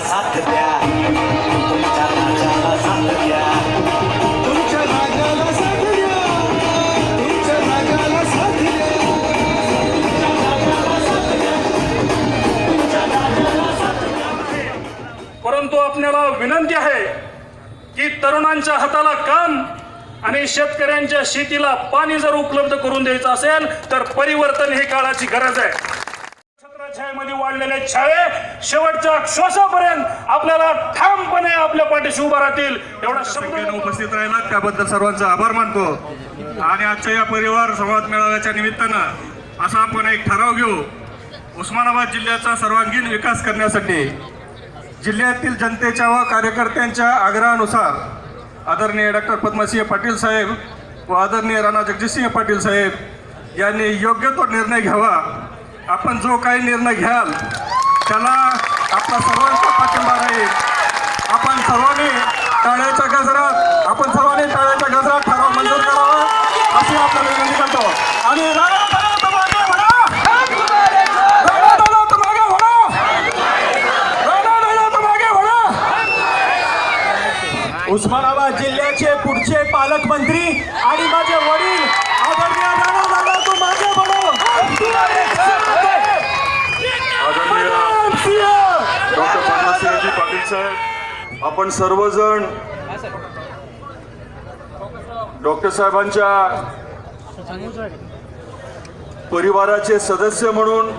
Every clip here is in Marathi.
साथ द्या। तुमच्या साथ द्या। तुमच्या साथ द्या। तुमच्या साथ द्या। परंतु आपल्याला विनंती आहे की तरुणांच्या हाताला काम आणि शेतकऱ्यांच्या शेतीला पाणी जर उपलब्ध करून द्यायचं असेल तर परिवर्तन ही काळाची गरज आहे. छत्रछायेमध्ये वाढलेले छाये शेवटच्या श्वासापर्यंत आपल्याला ठामपणे आपल्या पाठीशी उभा राहतील. एवढा शब्द उपस्थित राहिला त्याबद्दल सर्वांचा आभार मानतो. आणि आजच्या या परिवार संवाद मेळाव्याच्या निमित्तानं असा आपण एक ठराव घेऊ. उस्मानाबाद जिल्ह्याचा सर्वांगीण विकास करण्यासाठी जिल्ह्यातील जनतेच्या व कार्यकर्त्यांच्या आग्रहानुसार आदरणीय डॉक्टर पद्मसिंह पाटील साहेब व आदरणीय राणा जगजितसिंह पाटील साहेब यांनी योग्य तो निर्णय घ्यावा. आपण जो काही निर्णय घ्याल त्याला आपला सर्वांचा पाठिंबा राहील. आपण सर्वांनी टाळ्याच्या गजरात आपण सर्वांनी टाळ्याच्या गजरात ठराव मंजूर करावा अशी आपल्याला विनंती करतो. आणि उस्मानाबाद जिल्ह्याचे पुढचे पालकमंत्री आणि माझे वडील आदरणीय राणा दादा तू माझे बडो आदरणीय डॉक्टर पद्मसिंहजी आपण सर्वजण डॉक्टर साहेबांच्या परिवाराचे सदस्य म्हणून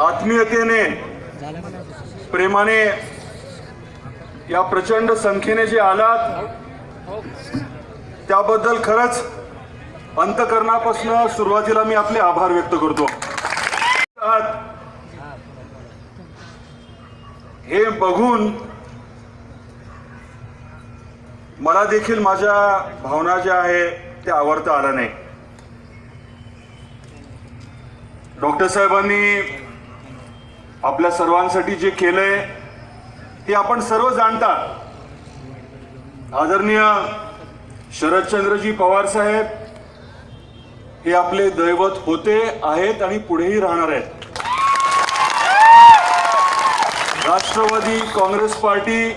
आत्मीयतेने प्रेमाने या प्रचंड संख्येने जे आलात त्याबद्दल खरंच अंतकरणापासून सुरुवातीला मी आपले आभार व्यक्त करतो आहात. हे बघून मला देखील माझ्या भावना ज्या आहे त्या आवडता आल्या नाही. डॉक्टर साहेबांनी आपल्या सर्वांसाठी जे केलंय ते आपण सर्व जाणता. आदरणीय शरदचंद्रजी पवार साहेब हे आपले दैवत होते आहेत आणि पुढेही राहणार आहेत. राष्ट्रवादी काँग्रेस पार्टीच्या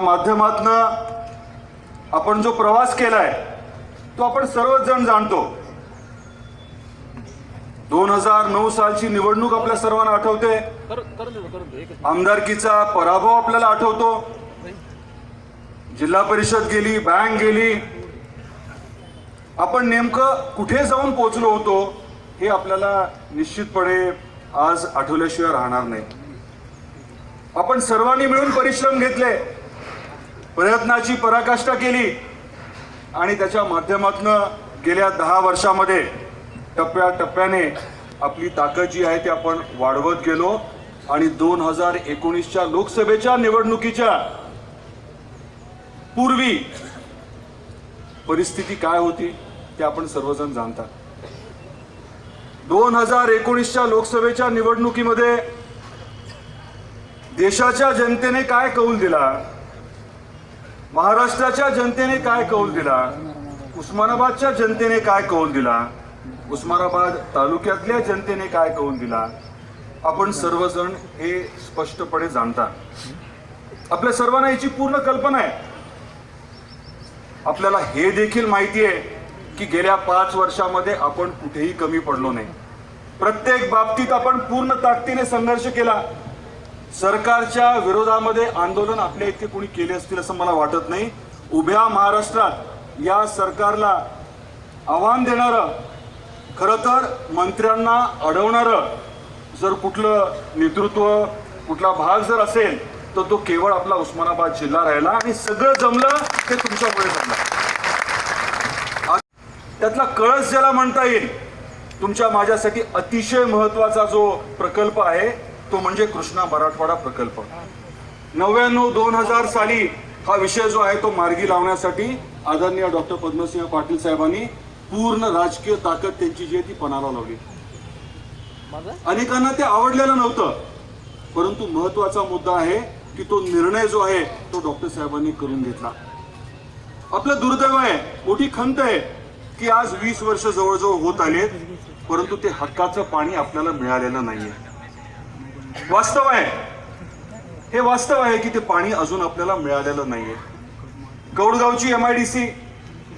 माध्यमातनं आपण जो प्रवास केलाय तो आपण सर्वच जण जाणतो. दोन हजार नऊ सालची निवडणूक आपल्या सर्वांना आठवते. आमदारकीचा पराभव आपल्याला आठवतो. जिल्हा परिषद गेली बँक गेली. आपण नेमकं कुठे जाऊन पोहोचलो होतो हे आपल्याला निश्चितपणे आज आठवल्याशिवाय राहणार नाही. आपण सर्वांनी मिळून परिश्रम घेतले प्रयत्नाची पराकाष्ठा केली आणि त्याच्या माध्यमातून गेल्या दहा वर्षामध्ये टप्प्याटप्प्याने आपली ताकद जी आहे ती आपण वाढवत गेलो आणि दोन हजार एकोणीसच्या लोकसभेच्या निवडणुकीच्या पूर्वी परिस्थिती काय होती ते आपण सर्वजण जाणतात. दोन हजार एकोणीसच्या लोकसभेच्या निवडणुकीमध्ये देशाच्या जनतेने काय कौल दिला? महाराष्ट्राच्या जनतेने काय कौल दिला? उस्मानाबादच्या जनतेने काय कौल दिला? उस्मानाबाद तालुक्यातल्या जनतेने काय कौल दिला? आपण सर्वजण हे स्पष्टपणे जाणता. आपल्या सर्वांना याची पूर्ण कल्पना आहे. आपल्याला हे देखील माहिती आहे की गेल्या पाच वर्षामध्ये आपण कुठेही कमी पडलो नाही. प्रत्येक बाबतीत आपण पूर्ण ताकदीने संघर्ष केला. सरकारच्या विरोधामध्ये आंदोलन आपल्या इथे कोणी केले असतील असं मला वाटत नाही. उभ्या महाराष्ट्रात या सरकारला आव्हान देणारं खरं तर मंत्र्यांना अडवणारं जर कुठलं नेतृत्व कुठला भाग जर असेल तर तो केवळ आपला उस्मानाबाद जिल्हा राहिला आणि सगळं जमलं ते तुमच्यामुळे जमलं त्यातला कळस ज्याला म्हणता येईल तुमच्या माझ्यासाठी अतिशय महत्त्वाचा जो प्रकल्प आहे तो म्हणजे कृष्णा मराठवाडा प्रकल्प. नव्याण्णव दोन हजार साली हा विषय जो आहे तो मार्गी लावण्यासाठी आदरणीय डॉक्टर पद्मसिंह पाटील साहेबांनी पूर्ण राजकीय ताकद त्यांची जी आहे ती पणाला लावली. अनेकांना ते आवडलेलं नव्हतं. परंतु महत्त्वाचा मुद्दा आहे की तो निर्णय जो आहे तो डॉक्टर साहेबांनी करून घेतला. आपलं दुर्दैव आहे मोठी खंत आहे की आज वीस वर्ष जवळजवळ होत आलेत परंतु ते हक्काचं पाणी आपल्याला मिळालेलं नाहीये. वास्तव आहे. हे वास्तव आहे की ते पाणी अजून आपल्याला मिळालेलं नाहीये. कौडगावची एम आय डी सी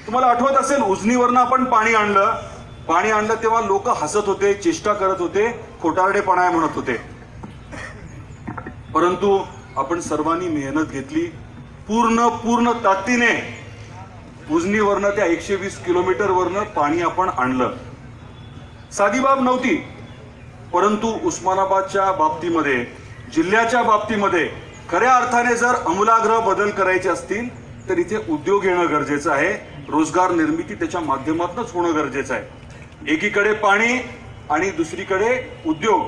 तुम्हाला आठवत असेल उजनीवरनं आपण पाणी आणलं. पाणी आणलं तेव्हा लोक हसत होते चेष्टा करत होते खोटारडेपणा म्हणत होते. परंतु आपण सर्वांनी मेहनत घेतली पूर्ण पूर्ण ताकदीने. उजनीवरनं त्या एकशे वीस किलोमीटरवरनं पाणी आपण आणलं. साधी बाब नव्हती. परंतु उस्मानाबादच्या बाबतीमध्ये जिल्ह्याच्या बाबतीमध्ये खऱ्या अर्थाने जर अमूलाग्र बदल करायचे असतील तर इथे उद्योग येणं गरजेचं आहे रोजगार निर्मिती त्याच्या माध्यमातूनच होणं गरजेचं आहे. एकीकडे पाणी आणि दुसरीकडे उद्योग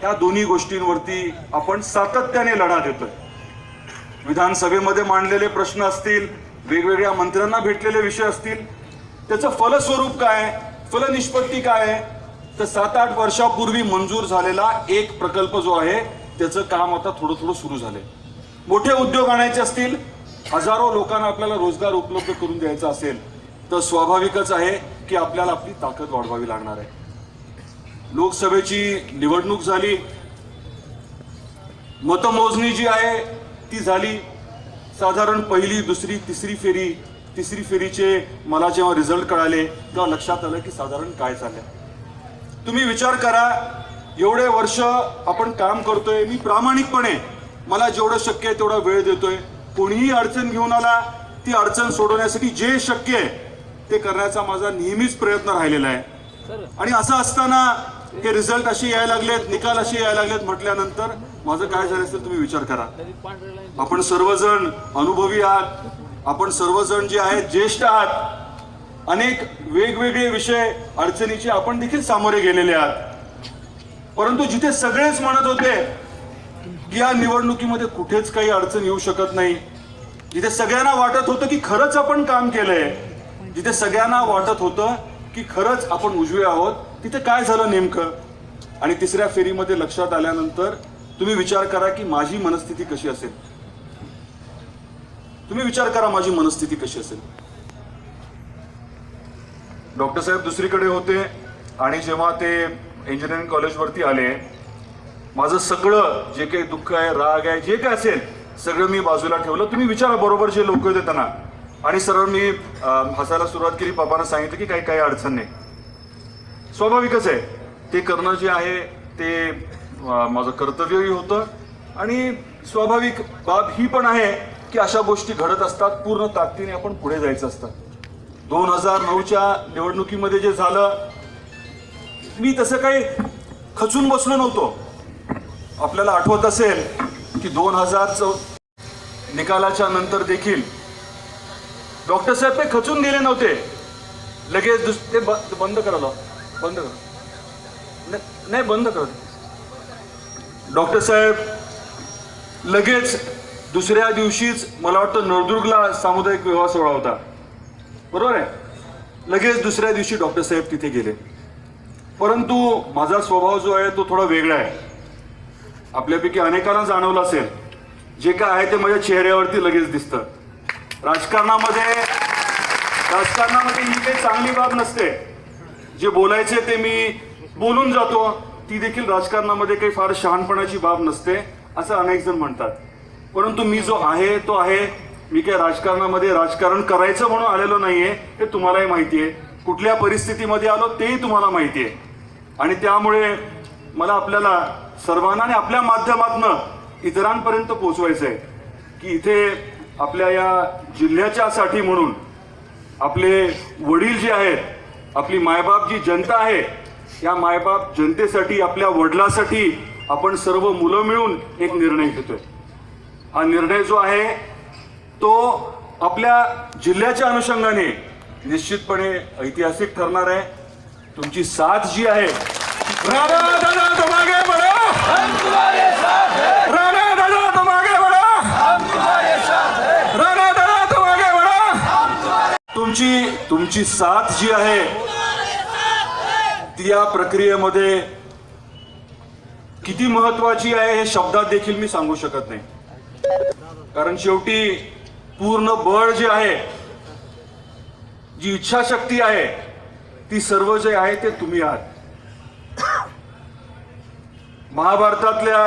ह्या दोन्ही गोष्टींवरती आपण सातत्याने लढा देतोय. विधानसभेमध्ये मांडलेले प्रश्न असतील वेगवेगळ्या मंत्र्यांना भेटलेले विषय असतील त्याचं फलस्वरूप काय फलनिष्पत्ती काय आहे? तर सात आठ वर्षापूर्वी मंजूर झालेला एक प्रकल्प जो आहे त्याचं काम आता थोडं थोडं सुरू झालंय. मोठे उद्योग आणायचे असतील हजारो लोकांना आपल्याला रोजगार उपलब्ध करून द्यायचा असेल तर स्वाभाविकच आहे की आपल्याला आपली ताकद वाढवावी लागणार आहे. लोकसभेची निवडणूक झाली मतमोजणी जी आहे ती झाली. साधारण पहिली दुसरी तिसरी फेरी तिसरी फेरीचे मला जेव्हा रिझल्ट कळाले तेव्हा लक्षात आलं की साधारण काय चाललंय. तुम्ही विचार करा एवढे वर्ष आपण काम करतोय मी प्रामाणिकपणे मला जेवढं शक्य आहे तेवढा वेळ देतोय. कोणीही अडचण घेऊन आला ती अडचण सोडवण्यासाठी जे शक्य आहे ते करण्याचा माझा नेहमीच प्रयत्न राहिलेला आहे. आणि असं असताना हे रिझल्ट असे यायला लागलेत निकाल असे यायला लागलेत म्हटल्यानंतर माझं काय झालं असेल तुम्ही विचार करा. आपण सर्वजण अनुभवी आहात आपण सर्वजण जे आहेत ज्येष्ठ आहात अनेक वेगवेगळे विषय अडचणीचे आपण देखील सामोरे गेलेले आहात. परंतु जिथे सगळेच म्हणत होते की या निवडणुकीमध्ये कुठेच काही अडचण येऊ शकत नाही जिथे सगळ्यांना वाटत होतं की खरंच आपण काम केलंय जिथे सगळ्यांना वाटत होतं की खरंच आपण उजवे आहोत तिथे काय झालं नेमकं? आणि तिसऱ्या फेरीमध्ये लक्षात आल्यानंतर तुम्ही विचार करा की माझी मनस्थिती कशी असेल? तुम्ही विचार करा माझी मनस्थिती कशी असेल? डॉक्टर साहेब दुसरीकडे होते आणि जेव्हा ते इंजिनिअरिंग कॉलेजवरती आले माझं सगळं जे काही दुःख आहे राग आहे जे काय असेल सगळं मी बाजूला ठेवलं. तुम्ही विचारा बरोबर जे लोक होते त्यांना. आणि सरळ मी हसायला सुरुवात केली. बाबांना सांगितलं की काही काही अडचण नाही. स्वाभाविकच आहे. ते करणं जे आहे ते माझं कर्तव्यही होतं. आणि स्वाभाविक बाब ही पण आहे की अशा गोष्टी घडत असतात. पूर्ण ताकदीने आपण पुढे जायचं असतं. दोन हजार नऊच्या निवडणुकीमध्ये जे झालं मी तसं काही खचून बसलो नव्हतो. आपल्याला आठवत असेल की दोन हजार चौ निकालाच्या नंतर देखील डॉक्टर साहेब ते खचून गेले नव्हते. लगेच दुस ते ब- बंद करा बंद करा. नाही बंद करा. डॉक्टर साहेब लगेच दुसऱ्या दिवशीच मला वाटतं नळदुर्गला सामुदायिक विवाह सोहळा होता. बरोबर आहे? लगेच दुसऱ्या दिवशी डॉक्टर साहेब तिथे गेले. परंतु माझा स्वभाव जो आहे तो थोडा वेगळा आहे. आपल्यापैकी अनेकांना जाणवलं असेल जे काय आहे ते माझ्या चेहऱ्यावरती लगेच दिसतं. राजकारणामध्ये राजकारणामध्ये ही काही चांगली बाब नसते. जे बोलायचे ते मी बोलून जातो. ती देखील राजकारणामध्ये काही फार शहाणपणाची बाब नसते असं अनेक जण म्हणतात. परंतु मी जो आहे तो आहे मी काही राजकारणामध्ये राजकारण करायचं म्हणून आलेलो नाहीये हे तुम्हालाही माहिती आहे. कुठल्या परिस्थितीमध्ये आलो तेही तुम्हाला माहिती आहे. आणि त्यामुळे मला आपल्याला सर्वांना आणि आपल्या माध्यमातनं इतरांपर्यंत पोचवायचं आहे की इथे आपल्या या जिल्ह्याच्यासाठी म्हणून आपले वडील जे आहेत आपली मायबाप जी जनता आहे या मायबाप जनतेसाठी आपल्या वडिलासाठी आपण सर्व मुलं मिळून एक निर्णय घेतोय. हा निर्णय जो आहे तो आपल्या जिल्ह्याच्या अनुषंगाने निश्चितपणे ऐतिहासिक ठरणार आहे. तुमची साथ जी आहे. तुमची तुमची साथ जी आहे ती या प्रक्रियेमध्ये किती महत्वाची आहे हे शब्दात देखील मी सांगू शकत नाही. कारण शेवटी पूर्ण बळ जे आहे जी इच्छाशक्ती आहे ती सर्व जे आहे ते तुम्ही आहात. महाभारतातल्या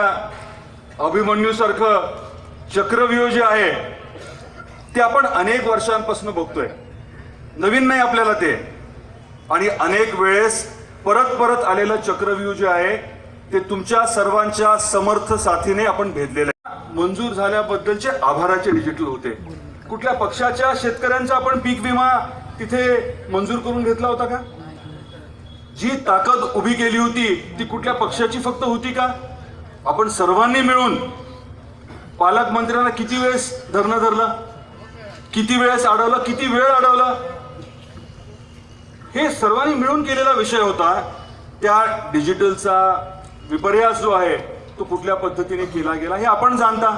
अभिमन्यूसारखं चक्रव्यूह जे आहे ते आपण अनेक वर्षांपासून बघतोय. नवीन नाही आपल्याला ते. आणि अनेक वेळेस परत परत आलेलं चक्रव्यूह जे आहे ते तुमच्या सर्वांच्या समर्थ साथीने आपण भेदलेलं आहे. मंजूर झाल्याबद्दलचे आभाराचे डिजिटल होते. कुठल्या पक्षाच्या शेतकऱ्यांचा आपण पीक विमा तिथे मंजूर करून घेतला होता का? जी ताकद उभी केली होती ती कुठल्या पक्षाची फक्त होती का? आपण सर्वांनी मिळून पालकमंत्र्यांना किती वेळेस धरणं धरलं? किती वेळेस अडवलं? किती वेळ अडवलं? हे सर्वांनी मिळून केलेला विषय होता. त्या डिजिटलचा विपर्यास जो आहे तो कुठल्या पद्धतीने केला गेला हे आपण जाणता.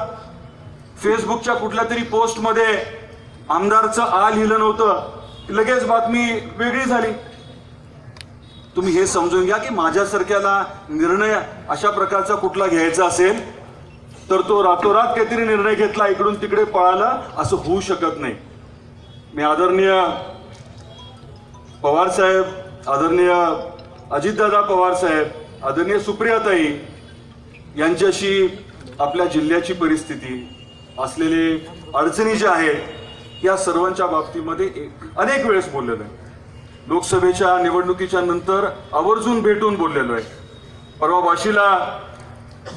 फेसबुकच्या कुठल्या तरी पोस्टमध्ये आमदारचं आ लिहिलं नव्हतं. लगेच बातमी वेगळी झाली. तुम्ही हे समजून घ्या की माझ्यासारख्याला निर्णय अशा प्रकारचा कुठला घ्यायचा असेल तर तो रातोरात काहीतरी निर्णय घेतला इकडून तिकडे पळाला असं होऊ शकत नाही. मी आदरणीय पवार साहेब आदरणीय अजितदादा पवार साहेब आदरणीय सुप्रियाताई यांच्याशी आपल्या जिल्ह्याची परिस्थिती असलेले अडचणी ज्या आहेत या सर्वांच्या बाबतीमध्ये एक- अनेक वेळेस बोललेलो आहे. लोकसभेच्या निवडणुकीच्या नंतर आवर्जून भेटून बोललेलो आहे. परवा वाशीला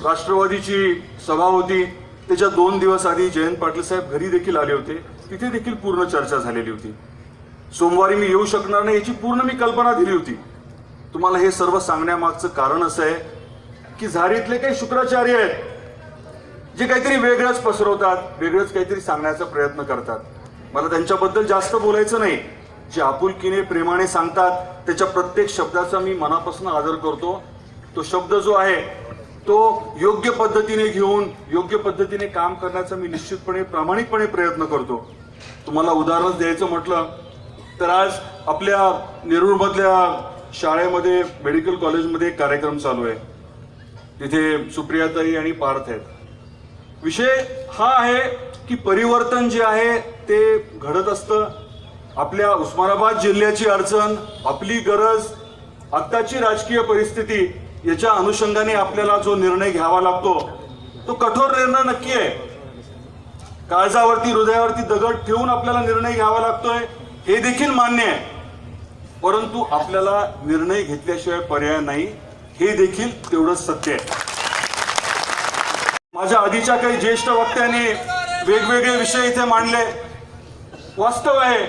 राष्ट्रवादीची सभा होती. त्याच्या दोन दिवस आधी जयंत पाटील साहेब घरी देखील आले होते. तिथे देखील पूर्ण चर्चा झालेली होती. सोमवारी मी येऊ शकणार नाही याची पूर्ण मी कल्पना दिली होती. तुम्हाला हे सर्व सांगण्यामागचं कारण असं आहे की झारीतले काही शुक्राचार्य आहेत जे काहीतरी वेगळंच पसरवतात वेगळंच काहीतरी सांगण्याचा प्रयत्न करतात. मला त्यांच्याबद्दल जास्त बोलायचं नाही. जे आपुलकीने प्रेमाने सांगतात त्याच्या प्रत्येक शब्दाचा मी मनापासून आदर करतो. तो शब्द जो आहे तो योग्य पद्धतीने घेऊन योग्य पद्धतीने काम करण्याचा मी निश्चितपणे प्रामाणिकपणे प्रयत्न करतो. तुम्हाला उदाहरणच द्यायचं म्हटलं तर आज आपल्या नेरूळमधल्या शाळेमध्ये मेडिकल कॉलेजमध्ये एक कार्यक्रम चालू आहे. तिथे सुप्रियाताई आणि पार्थ आहेत. विषय हा आहे की परिवर्तन जे आहे ते घडत असतं. आपल्या उस्मानाबाद जिल्ह्याची अडचण आपली गरज आत्ताची राजकीय परिस्थिती याच्या अनुषंगाने आपल्याला जो निर्णय घ्यावा लागतो तो कठोर निर्णय नक्की आहे. काळजावरती हृदयावरती दगड ठेवून आपल्याला निर्णय घ्यावा लागतोय हे देखील मान्य आहे. परंतु आपल्याला निर्णय घेतल्याशिवाय पर्याय नाही. हे देखील तेवढंच सत्य आहे. माझ्या आधीच्या काही ज्येष्ठ वक्त्यांनी वेगवेगळे विषय इथे मांडले. वास्तव आहे.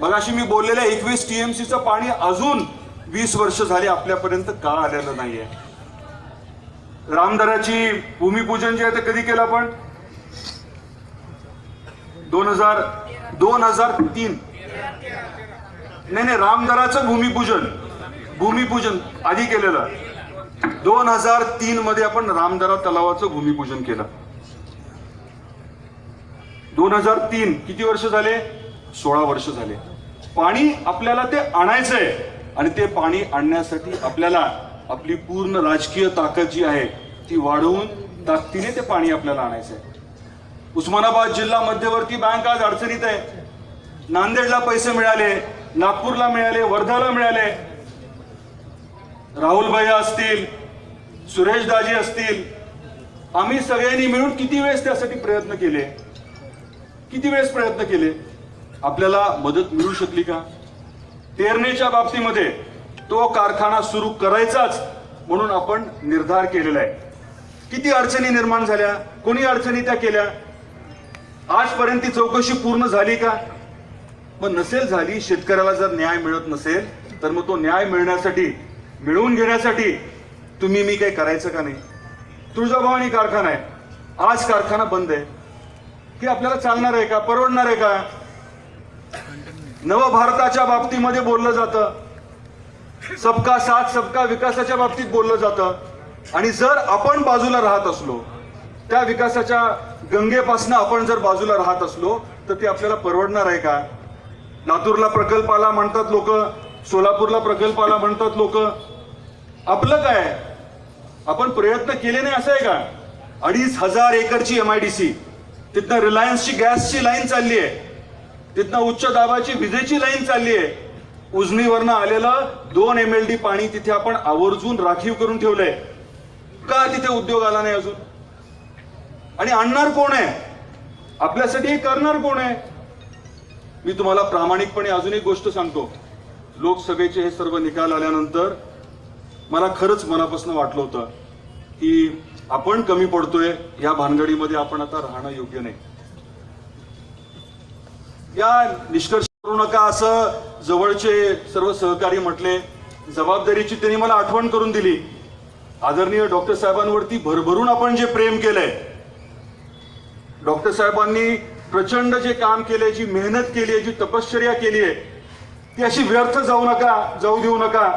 मगाशी मी बोललेल्या एकवीस टीएमसीचं पाणी अजून वीस वर्ष झाली आपल्यापर्यंत का आलेलं नाहीये. रामदराची भूमिपूजन जे आहे ते कधी केलं आपण? दोन हजार दोन हजार तीन. नाही नाही रामदराचं भूमिपूजन भूमिपूजन आधी केलेलं. दोन हजार तीन मध्ये आपण रामदरा तलावाचं भूमिपूजन केलं. दोन हजार तीन किती वर्ष झाले? सोळा वर्ष झाले. पाणी आपल्याला ते आणायचंय आणि ते पाणी आणण्यासाठी आपल्याला आपली पूर्ण राजकीय ताकद जी आहे ती वाढवून ताकदीने ते पाणी आपल्याला आणायचंय. उस्मानाबाद जिल्हा मध्यवर्ती बँक आज अडचणीत आहे. नांदेडला पैसे मिळाले नागपूरला मिळाले वर्धाला मिळाले. राहुल भैया असतील सुरेश दाजी असतील आम्ही सगळ्यांनी मिळून किती वेळेस त्यासाठी प्रयत्न केले? किती वेळेस प्रयत्न केले? आपल्याला मदत मिळू शकली का? तेरणेच्या बाबतीमध्ये तो कारखाना सुरू करायचाच म्हणून आपण निर्धार केलेला आहे. किती अडचणी निर्माण झाल्या? कोणी अडचणी त्या केल्या? आजपर्यंत ती चौकशी पूर्ण झाली का? मग नसेल झाली शेतकऱ्याला जर न्याय मिळत नसेल तर मग तो न्याय मिळण्यासाठी मिळवून घेण्यासाठी तुम्ही मी काही करायचं का नाही? तुळजाभवानी कारखाना आहे. आज कारखाना बंद आहे. की आपल्याला चालणार आहे का? परवडणार आहे का? नवभारताच्या बाबतीमध्ये बोललं जातं. सबका साथ सबका विकासाच्या बाबतीत बोललं जातं. आणि जर आपण बाजूला राहत असलो त्या विकासाच्या गंगेपासून आपण जर बाजूला राहत असलो तर ते आपल्याला परवडणार आहे का? लातूरला प्रकल्प आला म्हणतात लोक सोलापूरला प्रकल्प आला म्हणतात लोक आपलं काय? आपण प्रयत्न केले नाही असं आहे का? अडीच हजार एकरची एम आय डी सी तिथनं रिलायन्सची गॅसची लाईन चालली आहे. तिथनं उच्च दाबाची विजेची लाईन चालली आहे. उजनीवरनं आलेलं दोन एम एल डी पाणी तिथे आपण आवर्जून राखीव करून ठेवलंय. का तिथे उद्योग आला नाही अजून? आणि आणणार कोण आहे? आपल्यासाठी हे करणार कोण आहे? मी तुम्हाला प्रामाणिकपणे अजून एक गोष्ट सांगतो. लोकसभेचे हे सर्व निकाल आल्यानंतर मला खरंच मनापासून वाटलं होतं की आपण कमी पडतोय या भानगडीमध्ये आपण आता राहणं योग्य नाही. या निष्कर्ष करू नका असं जवळचे सर्व सहकारी म्हटले. जबाबदारीची त्यांनी मला आठवण करून दिली. आदरणीय डॉक्टर साहेबांवरती भरभरून आपण जे प्रेम केलंय डॉक्टर साहेबांनी प्रचंड जे काम केलंय जी मेहनत केली आहे जी तपश्चर्या केली आहे ती अशी व्यर्थ जाऊ नका जाऊ देऊ नका.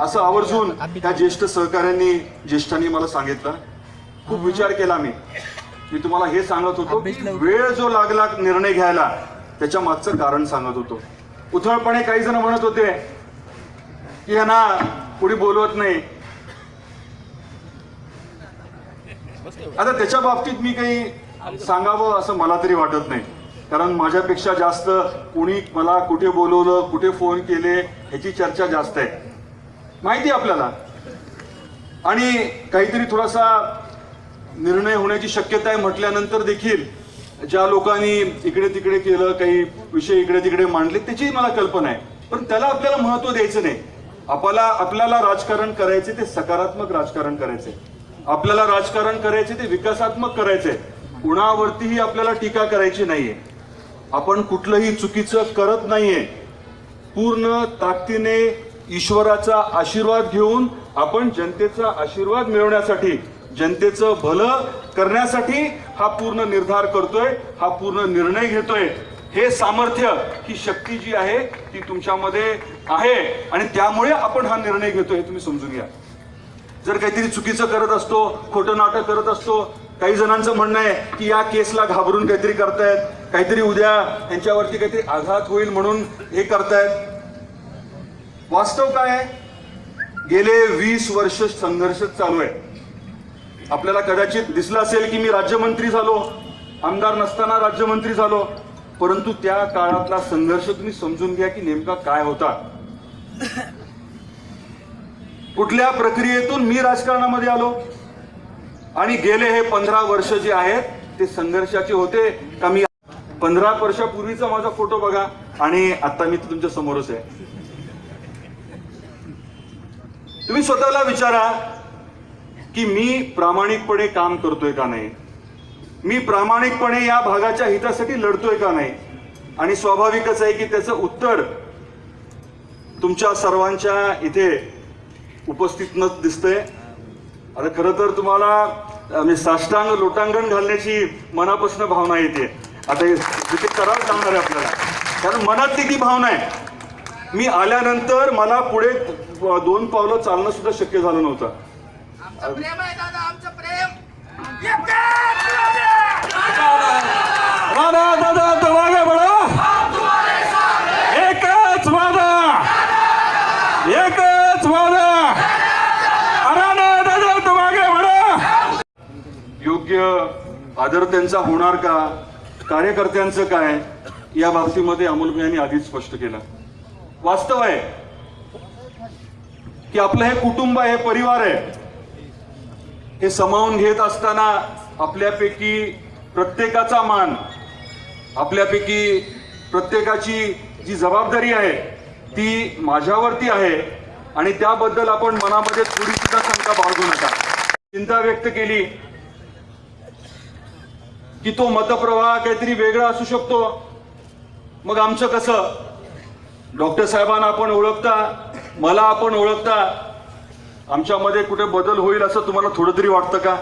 असं आवर्जून त्या ज्येष्ठ सहकाऱ्यांनी ज्येष्ठांनी मला सांगितलं. खूप विचार केला मी. मी तुम्हाला हे सांगत होतो की वेळ जो लागला निर्णय घ्यायला त्याच्या मागचं कारण सांगत होतो. उथळपणे काही जण म्हणत होते की ह्यांना कुणी बोलवत नाही. आता त्याच्या बाबतीत मी काही सांगावं असं मला तरी वाटत नाही. कारण माझ्यापेक्षा जास्त कुणी मला कुठे बोलवलं कुठे फोन केले ह्याची चर्चा जास्त आहे. माहिती आहे आपल्याला. आणि काहीतरी थोडासा निर्णय होण्याची शक्यता आहे म्हटल्यानंतर देखील ज्या लोकांनी इकडे तिकडे केलं काही विषय इकडे तिकडे मांडले त्याची मला कल्पना आहे. पण त्याला आपल्याला महत्त्व द्यायचं नाही. आपल्याला आपल्याला राजकारण करायचे ते सकारात्मक राजकारण करायचे आपल्याला राजकारण करायचे ते विकासात्मक करायचे कुणावरतीही आपल्याला टीका करायची नाहीये. आपण कुठलंही चुकीचं करत नाहीये. पूर्ण ताकदीने ईश्वराचा आशीर्वाद घेऊन आपण जनतेचा आशीर्वाद मिळवण्यासाठी जनतेचं भलं करण्यासाठी हा पूर्ण निर्धार करतोय हा पूर्ण निर्णय घेतोय. हे सामर्थ्य ही शक्ती जी आहे ती तुमच्यामध्ये आहे. आणि त्यामुळे आपण हा निर्णय घेतोय हे तुम्ही समजून घ्या. जर काहीतरी चुकीचं करत असतो खोटं नाटक करत असतो काही जणांचं म्हणणं आहे की या केसला घाबरून काहीतरी करतायत काहीतरी उद्या यांच्यावरती काहीतरी आघात होईल म्हणून हे करतायत. वास्तव काय आहे? गेले वीस वर्ष संघर्ष चालू आहे. आपल्याला कदाचित दिसलं असेल की मी राज्यमंत्री झालो. आमदार नसताना राज्यमंत्री झालो. परंतु त्या काळातला संघर्ष तुम्ही समजून घ्या की नेमका काय होता. कुठल्या प्रक्रियेतून मी राजकारणामध्ये आलो? आणि गेले हे पंधरा वर्ष जे आहेत ते संघर्षाचे होते का मी पंधरा वर्षापूर्वीचा माझा फोटो बघा. आणि आता मी तुमच्या समोरच आहे. तुम्ही स्वतःला विचारा की मी प्रामाणिकपणे काम करतोय का नाही? मी प्रामाणिकपणे या भागाच्या हितासाठी लढतोय का नाही? आणि स्वाभाविकच आहे की त्याचं उत्तर तुमच्या सर्वांच्या इथे उपस्थित न दिसतंय. आता खरं तर तुम्हाला म्हणजे साष्टांग लोटांगण घालण्याची मनापासून भावना येते. आता तिथे करावं सांगणार आहे आपल्याला. कारण मनातली ती भावना आहे. मी आल्यानंतर मला पुढे दोन पावलं चालणं सुद्धा शक्य झालं नव्हतं. वादा दादा बडा एकच वादा. एकच वादा. अरे दादा बडा योग्य आदर त्यांचा होणार का? कार्यकर्त्यांचं काय? या बाबतीमध्ये अमोल यांनी आधीच स्पष्ट केलं. वास्तव आहे की आपलं हे कुटुंब आहे हे परिवार आहे हे समावून घेत असताना आपल्यापैकी प्रत्येकाचा मान आपल्यापैकी प्रत्येकाची जी जबाबदारी आहे ती माझ्यावरती आहे आणि त्याबद्दल आपण मनामध्ये थोडी सुद्धा शंका बाळगू नका. चिंता व्यक्त केली की तो मतप्रवाह काहीतरी वेगळा असू शकतो. मग आमचं कसं? डॉक्टर साहेबांना आपण ओळखता मला आपण ओळखता. आमच्यामध्ये कुठे बदल होईल असं तुम्हाला थोडं तरी वाटतं का?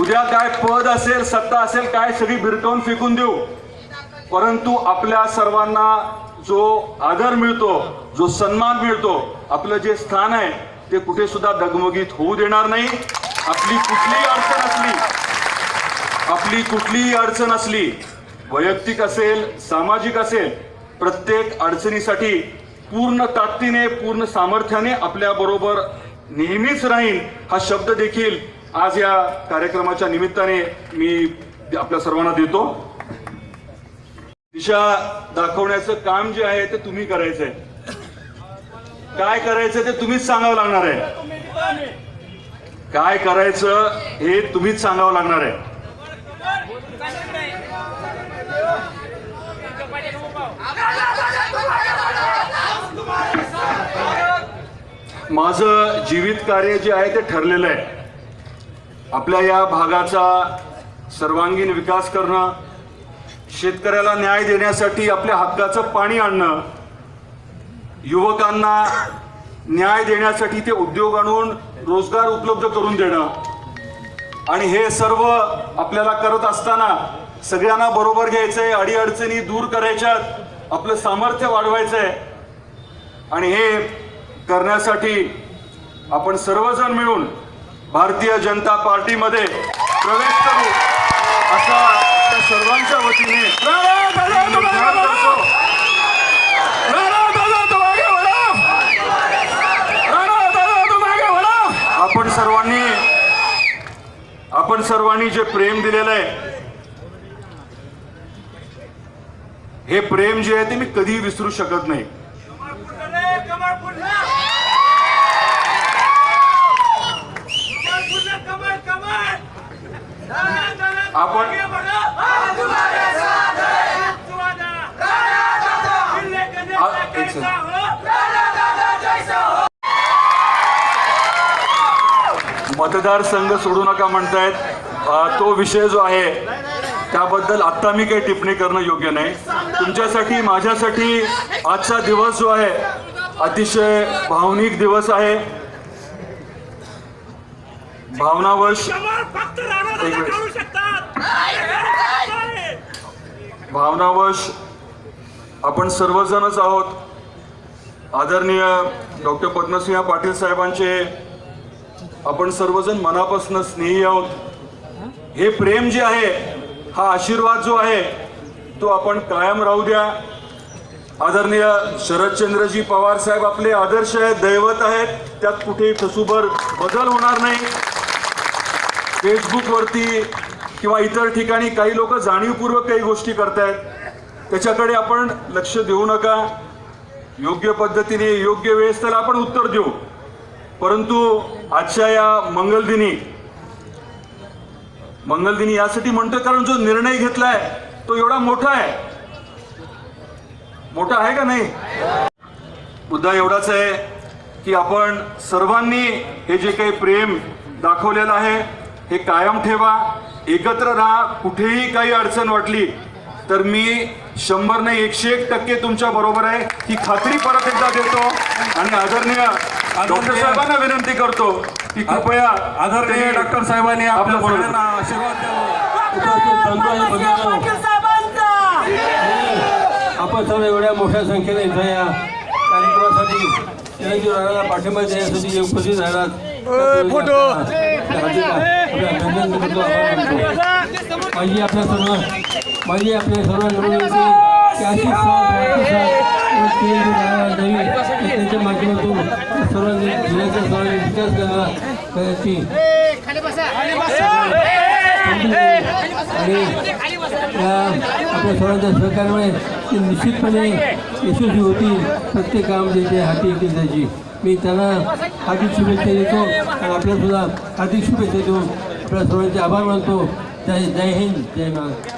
उद्या काय पद असेल सत्ता असेल काय सगळी भिरकावून फेकून देऊ. परंतु आपल्या सर्वांना जो आदर मिळतो जो सन्मान मिळतो आपलं जे स्थान आहे ते कुठे सुद्धा दगमगीत होऊ देणार नाही. आपली कुठलीही अडचण असली आपली कुठलीही अडचण असली वैयक्तिक असेल सामाजिक असेल प्रत्येक अडचणीसाठी पूर्ण ताकदीने पूर्ण सामर्थ्याने आपल्या बरोबर नेहमीच राहीन हा शब्द देखील आज या कार्यक्रमाच्या निमित्ताने मी आपल्या सर्वांना देतो. दिशा दाखवण्याचं काम जे आहे ते तुम्ही करायचंय. काय करायचं ते तुम्हीच सांगावं लागणार आहे. काय करायचं हे तुम्हीच सांगावं लागणार आहे. माझं जीवित कार्य जे आहे ते ठरलेलं आहे. आपल्या या भागाचा सर्वांगीण विकास करणं शेतकऱ्याला न्याय देण्यासाठी आपल्या हक्काचं पाणी आणणं युवकांना न्याय देण्यासाठी ते उद्योग आणून रोजगार उपलब्ध करून देणं आणि हे सर्व आपल्याला करत असताना सगळ्यांना बरोबर घ्यायचंय अडीअडचणी दूर करायच्यात आपलं सामर्थ्य वाढवायचंय. आणि हे करण्यासाठी आपण सर्वजण मिळून भारतीय जनता पार्टीमध्ये प्रवेश करू असा त्या सर्वांच्या वतीने आपण सर्वांनी आपण सर्वांनी जे प्रेम दिलेलं आहे हे प्रेम जे आहे ते मी कधीही विसरू शकत नाही. आपण एक second. मतदारसंघ सोडू नका म्हणतायत. तो विषय जो आहे त्याबद्दल आत्ता मी काही टिप्पणी करणं योग्य नाही. तुमच्यासाठी माझ्यासाठी आजचा दिवस जो आहे अतिशय भावनिक दिवस आहे. भावनावश. भावनावश आपण सर्वजणच आहोत. आदरणीय डॉक्टर पद्मसिंह पाटील साहेबांचे आपण सर्वजण मनापासून स्नेही आहोत. हे प्रेम जे आहे हा आशीर्वाद जो आहे तो आपण कायम राहू द्या. आदरणीय शरदचंद्रजी पवार साहेब आपले आदर्श आहेत दैवत आहेत. त्यात कुठेही ठसूभर बदल होणार नाही. फेसबुकवरती किंवा इतर ठिकाणी काही लोक जाणीवपूर्वक काही गोष्टी करतायत त्याच्याकडे आपण लक्ष देऊ नका. योग्य पद्धतीने योग्य वेळेस त्याला आपण उत्तर देऊ. परंतु आजच्या या मंगलदिनी मंगलदिनी यासाठी म्हणतोय कारण जो निर्णय घेतलाय तो एवढा मोठा आहे. मोठा आहे का नाही? मुद्दा एवढाच आहे की आपण सर्वांनी हे जे काही प्रेम दाखवलेलं आहे हे कायम ठेवा. एकत्र राहा कुठेही काही अडचण वाटली तर मी शंभर नाही एकशे एक टक्के तुमच्या बरोबर आहे. ही खात्री परत एकदा देतो. आणि आदरणीय डॉक्टर साहेबांना विनंती करतो की कृपया आदरणीय डॉक्टर साहेबांनी आपल्या. सगळ्यांना आशीर्वाद आपण सर्व एवढ्या मोठ्या संख्येने इथं या कार्यक्रमासाठी पाठिंबा देण्यासाठी उपस्थित राहणार. फोटो. माझी आपल्या सर्व माझी आपल्या सर्वांना त्यांच्या माध्यमातून सर्वांनी जिल्ह्याच्या सर्वांनी विकास करण्याला करण्याची आणि आपल्या सर्वांच्या सहकार्यामुळे ती निश्चितपणे यशस्वी होती प्रत्येक काम जे हाती येतील त्याची मी त्यांना हार्दिक शुभेच्छा देतो आणि आपल्यासुद्धा हार्दिक शुभेच्छा देऊन आपल्या सर्वांचे आभार मानतो जय जय हिंद जय महाराज